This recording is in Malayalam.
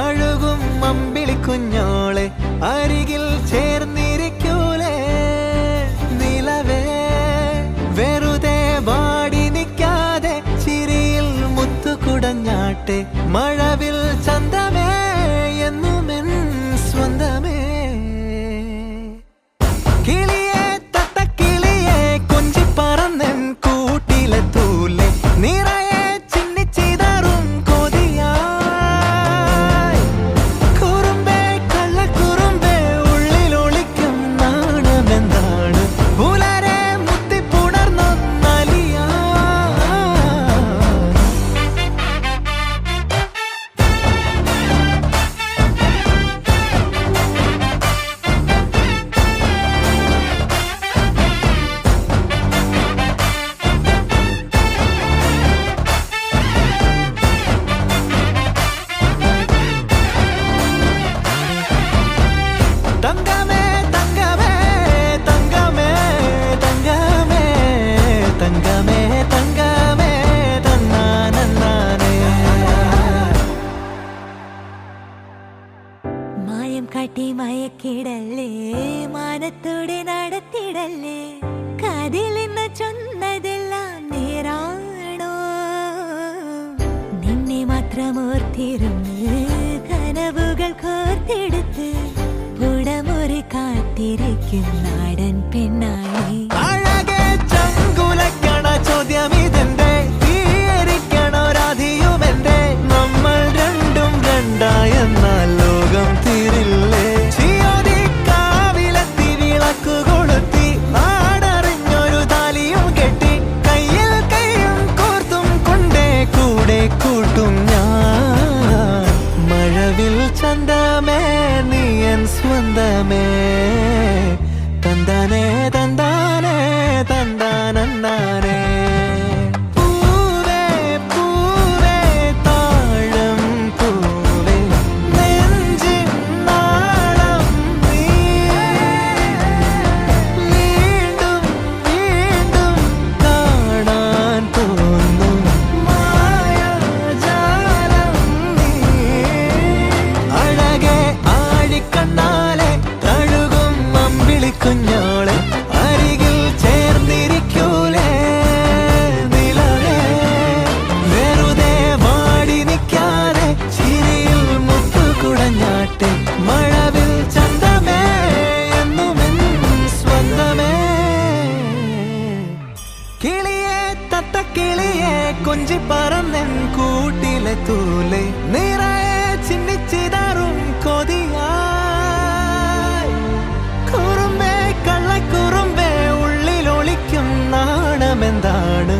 അഴുകും അമ്പിളി കുഞ്ഞോളെ അരികിൽ ചേർന്നി തങ്കമേ തങ്കമേ തങ്കമേ തങ്കമേ തങ്കമേ തങ്കമേ തന്നാനന്നാനേ മായം കാട്ടി മയക്കിടല്ലേ മാനത്തോടെ നടത്തിടല്ലേ കതിലിന്ന് ചൊന്നതെല്ലാം നേരാണോ? നിന്നെ മാത്രം ഓർത്തിരുന്ന് കനവുകൾ കോർത്തെടുത്ത് തിരക്കും നാടൻ പെണ്ണായി. പോലെ തൂലെ. നിറയെ ചിന്നിച്ചിതാറും കൊതിയായി. കുറുമ്പേ കള്ളക്കുറുമ്പേ ഉള്ളിലൊളിക്കും നാണമെന്താണ്?